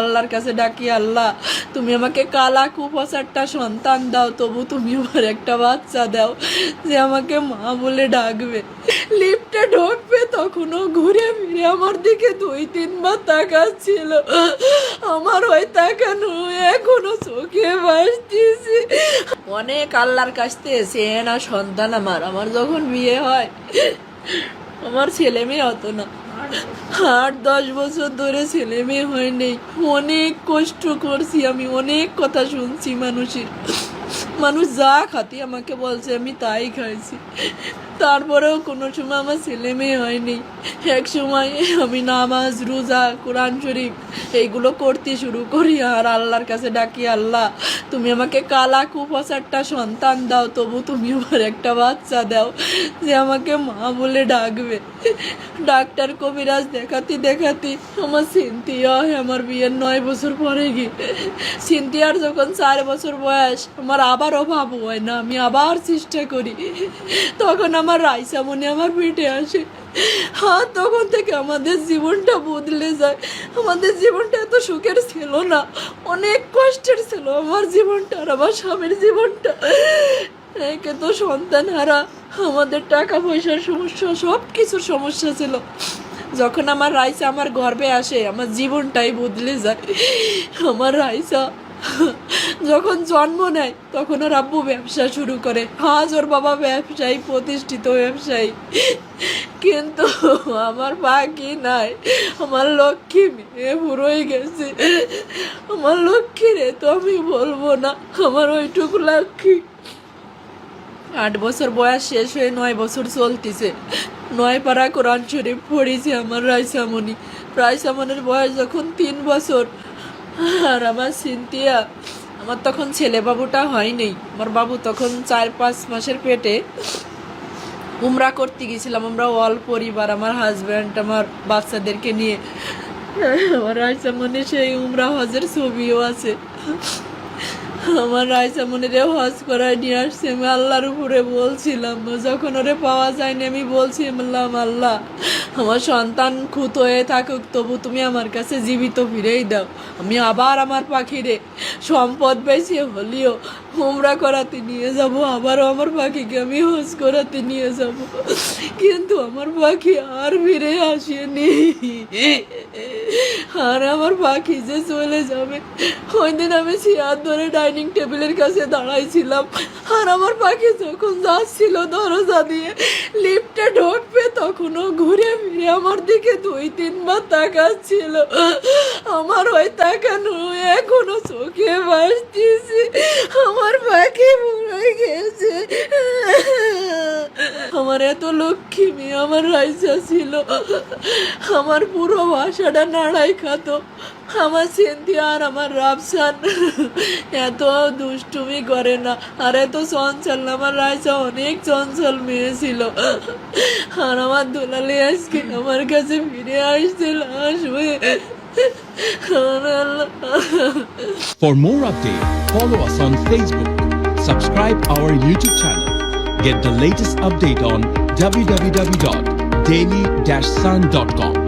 আল্লাহর কাছে ডাকি, আল্লাহ, তুমি আমাকে কালা কুপস একটা সন্তান দাও, তবু তুমি আমার একটা বাচ্চা দাও যে আমাকে মা বলে ডাকবে। লিফটে ঢুকবে, তখনও ঘুরে ফিরে আমার দিকে দুই, তিনবার তাকাচ্ছিল। আমার ওই তাকানো এখনও চোখে ভাসতেছে। অনেক আল্লাহর কাছ থেকে সে না সন্তান আমার। আমার যখন বিয়ে হয়, আমার ছেলে মেয়ে হতো না। আট দশ বছর ধরে ছেলে মেয়ে হয়নি অনেক কষ্ট করছি আমি, অনেক কথা শুনছি মানুষের। মানুষ যা খাতি আমাকে বলছে আমি তাই খাইছি। তারপরেও কোনো সময় আমার ছেলে মেয়ে হয়নি। এক সময় আমি নামাজ, রোজা, কোরআন শরীফ এইগুলো করতে শুরু করি আর আল্লাহর কাছে ডাকি, আল্লাহ, তুমি আমাকে কালা কুপস একটা সন্তান দাও, তবু তুমি আমার একটা বাচ্চা দাও যে আমাকে মা বলে ডাকবে। ডাক্তার কবিরাজ দেখাতে দেখাতে আমার সিনতিয়া হয় আমার বিয়ের নয় বছর পরে গিয়ে সিনতিয়ার যখন চার বছর বয়স, আমার আবার অভাব হয় না, আমি আবার চেষ্টা করি। তখন আমার রাইসা মনে আমার পেটে আসে। হ্যাঁ তখন থেকে আমাদের জীবনটা বদলে যায়। আমাদের জীবনটা এত সুখের ছিল না। অনেক কষ্টের ছিল আমার জীবনটা আর আমার স্বামীর জীবনটা। একে তো সন্তান হারা, আমাদের টাকা পয়সার সমস্যা সব কিছুর সমস্যা ছিল। যখন আমার রাইসা আমার গর্বে আসে, আমার জীবনটাই বদলে যায়। আমার রাইসা যখন জন্ম নেয়, তখন ওর আব্বু ব্যবসা শুরু করে। আজ ওর বাবা ব্যবসায়ী, প্রতিষ্ঠিত ব্যবসায়ী। কিন্তু আমার বাকি নাই? আমার লক্ষ্মী মেয়ে বুড়োই গেছে। আমার লক্ষ্মী রে, তো আমি বলব না, আমার ওইটুকু লক্ষ্মী। আট বছর বয়স শেষ হয়ে নয় বছর চলতেছে। নয় পাড়া কোরআন শরীফ পড়েছে আমার রায়সামণি। রায়সামনির বয়স যখন তিন বছর। আর আমার সিনতিয়া আমার তখন ছেলে বাবুটা হয়নি। আমার বাবু তখন চার পাঁচ মাসের পেটে উমরা করতে গেছিলাম। আমরা অল পরিবার, আমার হাজব্যান্ড আমার বাচ্চাদেরকে নিয়ে। আমার মনে সেই উমরা হজের ছবিও আছে। আমার রায়সামনিরে হজ করায় নিয়ে আসছে, আমি আল্লাহর উপরে বলছিলাম, যখন ওরে পাওয়া যায়নি, আমি বলছি বলছিলাম, আল্লাহ, আমার সন্তান খুত হয়ে থাকুক, তবু তুমি আমার কাছে জীবিত ফিরেই দাও। আমি আবার আমার পাখিরে সম্পদ বেশি হলেও হোমরা করাতে নিয়ে যাব, আবারও আমার পাখিকে আমি হজ করাতে নিয়ে যাব। কিন্তু আমার পাখি আর ফিরে আসেনি। আর আমার পাখি যে চলে যাবে, ওই দিন আমি চেয়ার ধরে ডাইনিং টেবিলের কাছে দাঁড়াইছিলাম। আর আমার পাখি যখন যাচ্ছিল দরজা দিয়ে লিফটে ঢুকবে তখনও ঘুরে ফিরে আমার দিকে দুই, তিনবার তাকাচ্ছিল। আমার ওই তাকানো এখনও চোখে ভাসতেছে। আমার পাখি মরে গেছে। আমার এত লক্ষ্মী আমার রাইসা ছিল। আমার পুরো ভাষাটা নাড়াই খাতো। আমার সিন্ধি আর আমার রাফসান এত দুষ্টুমি করে না আর এত চঞ্চল না আমার রাইসা অনেক চঞ্চল মেয়ে ছিল আর আমার দুলালি আজকে আমার কাছে ফিরে আসছিল আসবে For more updates, follow us on Facebook, subscribe our YouTube channel, get the latest update on www.daily-sun.com.